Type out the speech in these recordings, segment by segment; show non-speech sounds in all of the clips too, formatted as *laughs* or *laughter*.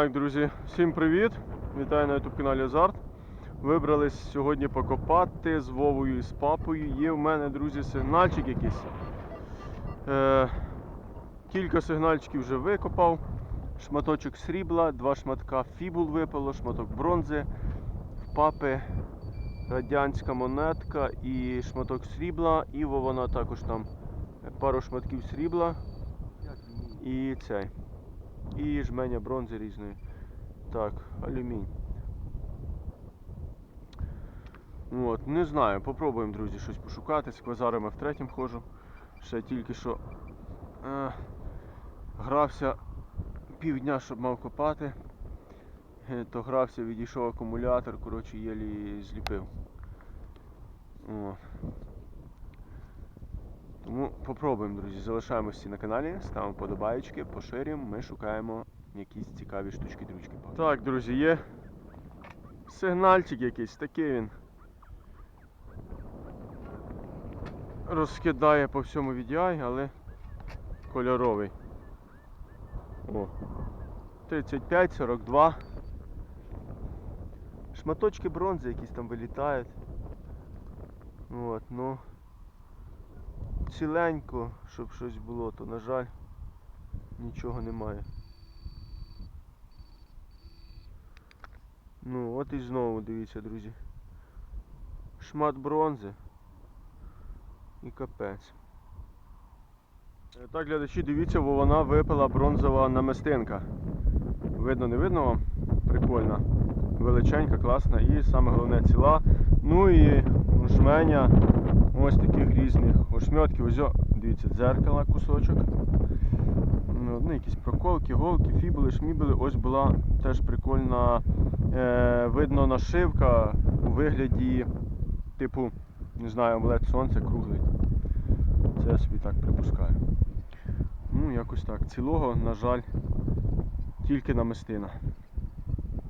Так, друзі, всім привіт! Вітаю на YouTube каналі Азарт. Вибрались сьогодні покопати з Вовою і з папою. Є в мене, друзі, сигнальчик якийсь. Е, кілька сигнальчиків вже викопав. Шматочок срібла, два шматка фібул випало, шматок бронзи. В папи радянська монетка і шматок срібла. І вона також там пару шматків срібла. І цей. І жменя бронзи різної. Так, алюмінь. От, не знаю, попробуємо, друзі, щось пошукати. З квазарами в третім ходжу. Ще тільки що е, грався півдня, щоб мав копати. Е, То грався, відійшов акумулятор, коротше, єлі зліпив. От. Тому попробуємо, друзі. Залишаємося на каналі, ставимо подобаєчки, поширюємо, ми шукаємо якісь цікаві штучки-дрючки. Так, друзі, є сигнальчик якийсь, такий він. Розкидає по всьому VDI, але кольоровий. О. 35, 42. Шматочки бронзи якісь там вилітають. От, ну ціленько, щоб щось було, то на жаль нічого немає. Ну, от і знову дивіться, друзі. Шмат бронзи і капець. Так, глядачі, дивіться, бо вона випала бронзова намистинка. Видно, не видно вам? Прикольна. Величенька, класна і саме головне ціла. Ну і жменя ось таких різних ошмьотків. Ось, дивіться, дзеркала кусочок. Ну, ну, якісь проколки, голки, фібули, шмібули. Ось була теж прикольна, е, видно, нашивка у вигляді, типу, не знаю, омлет сонця круглий. Це я собі так припускаю. Ну, якось так. Цілого, на жаль, тільки намистина.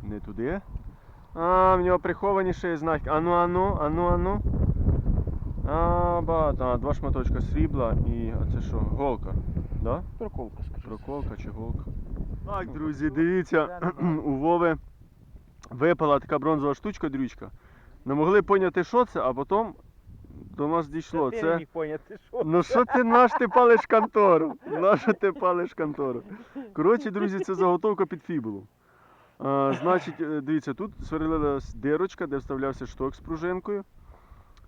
Не туди. А, в нього приховані ще є знаки. Ану, ану, ану, ану. А, багато. А, два шматочка срібла і. А це що? Голка. Да? Проколка, скажи. Проколка чи голка. Так, друзі, дивіться, *clears throat* у Вови випала така бронзова штучка, дрючка. Не могли поняти, що це, а потім до нас дійшло. Ти не міг поняти, що. Ну що ти наш ти палиш контору? Наш ти палиш контору? Коротше, друзі, це заготовка під фібулу. А, значить, е, дивіться, тут сверлилась дирочка, де вставлявся шток з пружинкою.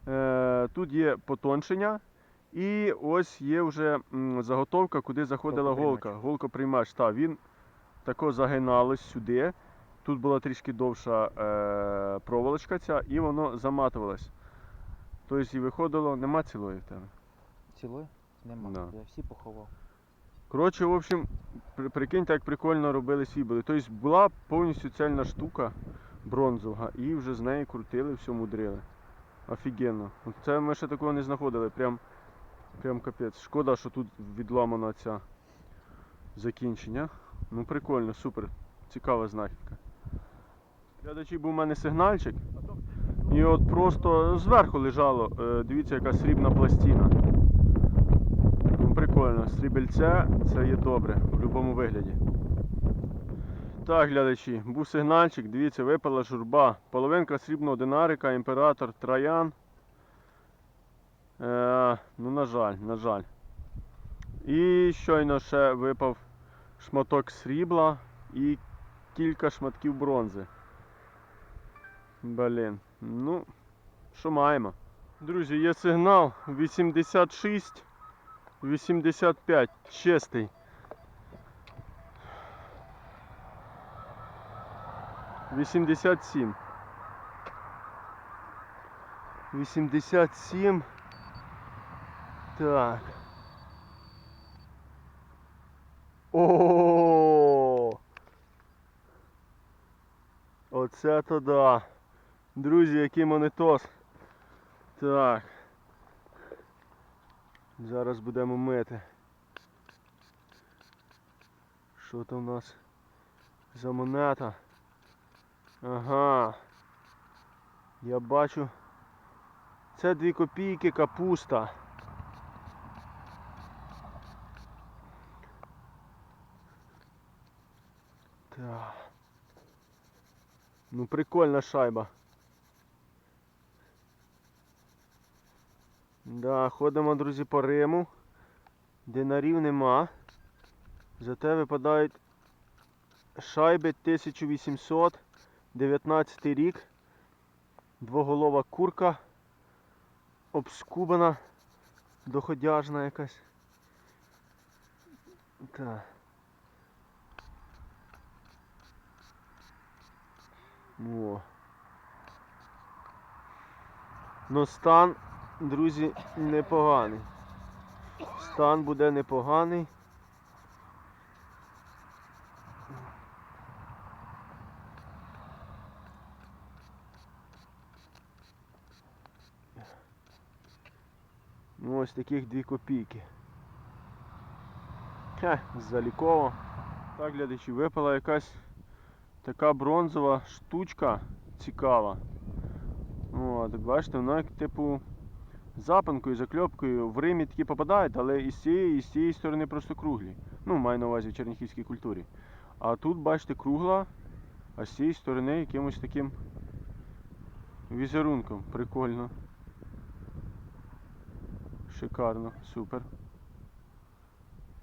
Е, тут є потоншення. І ось є вже заготовка, куди заходила голка. Голкоприймач. Та, він тако загиналось сюди. Тут була трішки довша е, проволочка ця, і воно заматувалось. Тобто і виходило, нема цілої в тебе. Цілої? Нема. Да. Я всі поховав. Коротше, в общем, при- прикиньте, як прикольно робили фібули. Тобто була повністю цельна штука бронзова, і вже з неї крутили, все мудрили. Офігенно. Це ми ще такого не знаходили. Прям, прям капець. Шкода, що тут відламана ця закінчення. Ну прикольно, супер. Цікава знахідка. Глядачі був у мене сигнальчик. І от просто зверху лежало, е, дивіться, яка срібна пластина. Ну, прикольно, срібельце це є добре в будь-якому вигляді. Так, глядачі, був сигнальчик, дивіться, випала журба. Половинка срібного динарика, імператор Троян. Е, ну, на жаль, на жаль. І щойно ще випав шматок срібла і кілька шматків бронзи. Блін, ну, що маємо? Друзі, є сигнал 86. 85, чистий. Вісімдесят сім. Вісімдесят сім. Так. О! Оце то да. Друзі, який монетос. Так. Зараз будемо мити. Що там у нас за монета? Ага. Я бачу. Це 2 копійки капуста. Так. Ну прикольна шайба. Да, ходимо, друзі, по Риму. Динарів нема. Зате випадають шайби 1819 рік. Двоголова курка. Обскубана. Доходяжна якась. Так. О. Ну стан, друзі, непоганий. Стан буде непоганий. Ну ось таких дві копійки. Хе, заліково. Так, глядачі, випала якась така бронзова штучка цікава. От, бачите, вона як типу запанкою, закльопкою. В Римі такі попадають, але і з цієї, і з цієї сторони просто круглі. Ну, маю на увазі в черніхівській культурі. А тут, бачите, кругла, а з цієї сторони якимось таким візерунком. Прикольно. Шикарно, супер.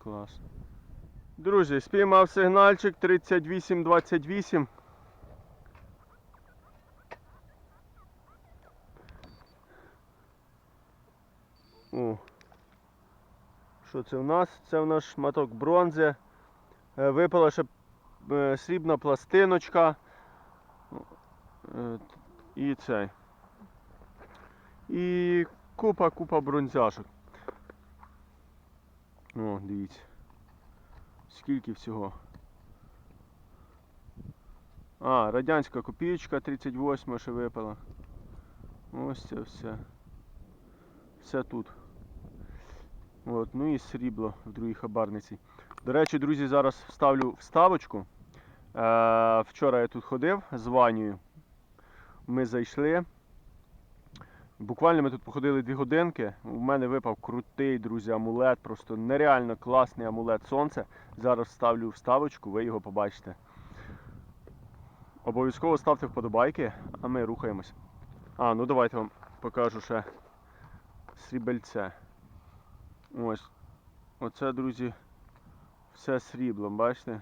Клас. Друзі, спіймав сигнальчик 3828. О. Що це в нас? Це в нас шматок бронзи. Е, Випала ще е, срібна пластиночка. Е, І цей. І купа, купа бронзяшок. О, дивіться. Скільки всього? А, радянська копійка 38 ще випала. Ось це все. Все тут. От, ну і срібло в другій хабарниці. До речі, друзі, зараз вставлю вставочку. Е, вчора я тут ходив з Ванією. Ми зайшли. Буквально ми тут походили дві годинки. У мене випав крутий, друзі, амулет, просто нереально класний амулет сонце. Зараз вставлю вставочку, ви його побачите. Обов'язково ставте вподобайки, а ми рухаємось. А, ну давайте вам покажу ще срібельце. Ось. Оце, друзі, все сріблом, бачите?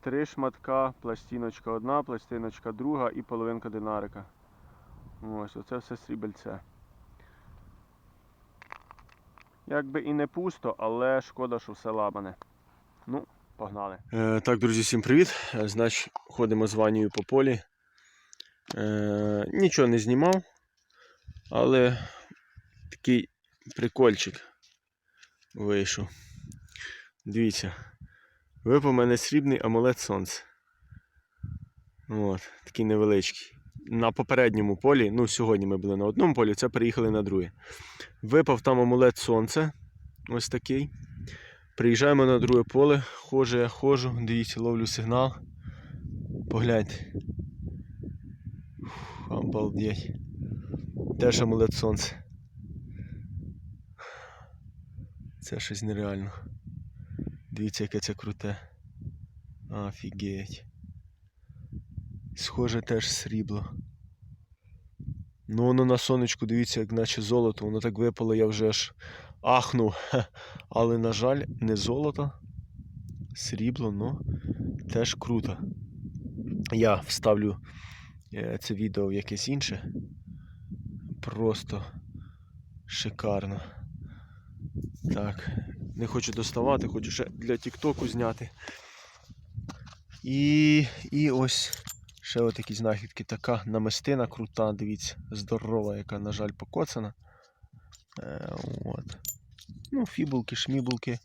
Три шматка, пластиночка одна, пластиночка друга і половинка динарика. Ось, оце все срібельце. Якби і не пусто, але шкода, що все ламане. Ну, погнали. Е, так, друзі, всім привіт. Е, Значить, ходимо з Ванією по полі. Е, нічого не знімав, але такий прикольчик вийшов. Дивіться. Випав мене срібний амулет сонця. От, такий невеличкий. На попередньому полі, ну сьогодні ми були на одному полі, це переїхали на друге. Випав там амулет сонця. Ось такий. Приїжджаємо на друге поле, ходжу я ходжу, дивіться, ловлю сигнал. Погляньте. Фу, Обалдеть. Теж амулет сонця. Це щось нереально. Дивіться, яке це круте. Офігеть. Схоже теж срібло. Ну воно на сонечку, дивіться, як наче золото, воно так випало, я вже аж ахнув. Але, на жаль, не золото. Срібло, ну теж круто. Я вставлю е, це відео в якесь інше. Просто шикарно. Так, не хочу доставати, хочу ще для Тіктоку зняти. І, і ось ще отакі знахідки. Така намистина крута, дивіться, здорова, яка, на жаль, покоцана. Е, от. Ну, фібулки, шмібулки.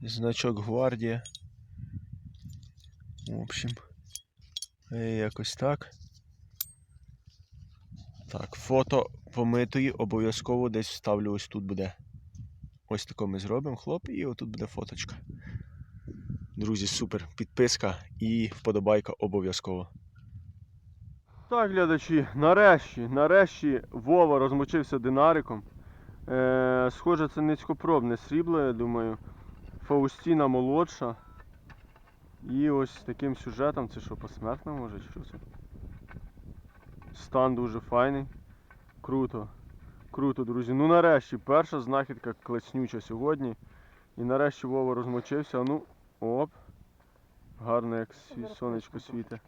Значок гвардія. В общем, е, якось так. Так, фото помитої обов'язково десь вставлю ось тут буде. Ось тако ми зробимо, хлоп, і отут буде фоточка. Друзі, супер. Підписка і вподобайка обов'язково. Так, глядачі, нарешті, нарешті Вова розмочився динариком. Е, схоже, це низькопробне срібло, я думаю. Фаустіна молодша. І ось таким сюжетом, це що, посмертно може? Що це? Стан дуже файний. Круто. Круто, друзі. Ну нарешті, перша знахідка класнюча сьогодні. І нарешті Вова розмочився. Ну, оп. Гарно, як сонечко світить.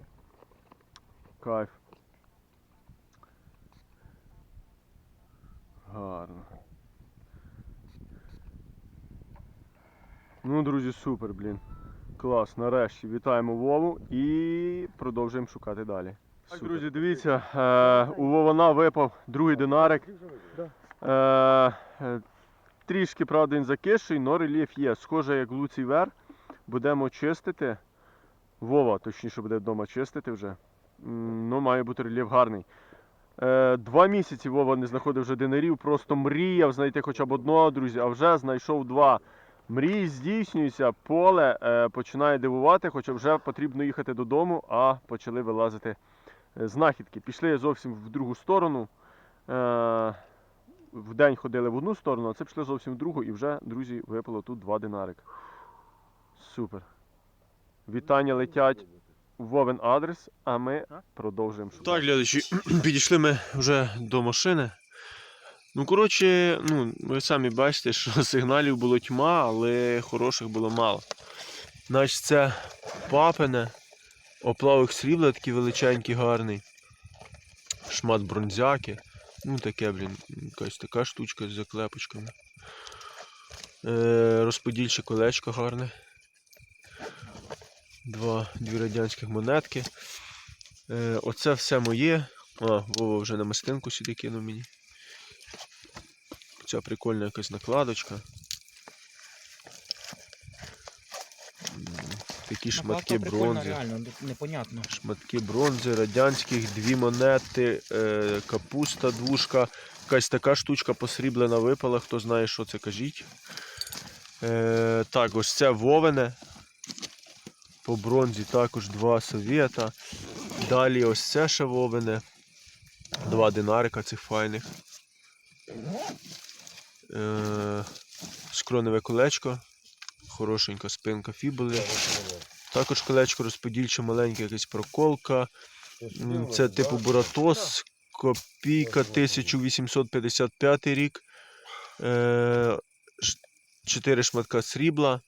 Кайф. Гарно. Ну, друзі, супер, блін. Клас, нарешті вітаємо Вову і продовжуємо шукати далі. Так, друзі, дивіться, е, у Вована випав другий динарик. Е, е, трішки, правда, він закисший, але рельєф є. Схоже, як Луцій Вер. Будемо чистити. Вова, точніше, буде вдома чистити вже. Ну, має бути рельєф гарний. Е, два місяці Вова не знаходив вже динарів, просто мріяв знайти хоча б одного, друзі, а вже знайшов два. Мрії здійснюються, поле е, починає дивувати, хоча вже потрібно їхати додому, а почали вилазити е, знахідки. Пішли зовсім в другу сторону. Е, в день ходили в одну сторону, а це пішли зовсім в другу, і вже, друзі, випало тут два динарика. Супер. Вітання летять Вовен адрес, а ми продовжуємо шукати. Так, глядачі, *clears throat* підійшли ми вже до машини. Ну, коротше, ну, ви самі бачите, що *laughs* сигналів було тьма, але хороших було мало. Значить, це папине, оплавок срібла такий величенький, гарний. Шмат бронзяки. Ну, таке, блін, якась така штучка з заклепочками. Е, розподільче колечко гарне. Два, дві радянських монетки. Е, оце все моє. А, Вова вже на мистинку сюди кинув мені. Ця прикольна якась накладочка. Такі шматки бронзи. реально, непонятно. Шматки бронзи, радянських, дві монети, е, капуста, двушка, якась така штучка посріблена випала, хто знає, що це кажіть. Е, так, ось це вовене. По бронзі також два совєта. Далі ось це ще вовене. Два динарика цих файних. Е, скроневе колечко. Хорошенька спинка фібули. Також колечко розподільче, маленьке якась проколка. Це типу Буратос, копійка 1855 рік. Е, Чотири шматка срібла.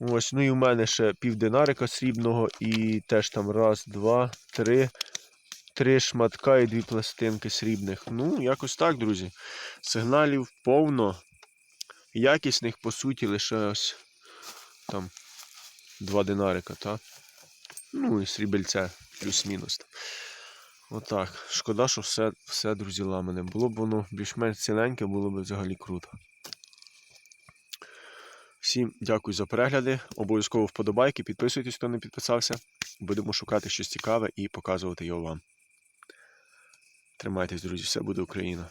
Ось, ну і в мене ще півдинарика срібного і теж там раз, два, три. Три шматка і дві пластинки срібних. Ну, якось так, друзі. Сигналів повно. Якісних, по суті, лише ось там два динарика, так? Ну і срібельце плюс-мінус. Отак. Шкода, що все, все, друзі, ламане. Було б воно більш-менш ціленьке, було б взагалі круто. Всім дякую за перегляди. Обов'язково вподобайки, підписуйтесь, хто не підписався. Будемо шукати щось цікаве і показувати його вам. Тримайтесь, друзі, все буде Україна.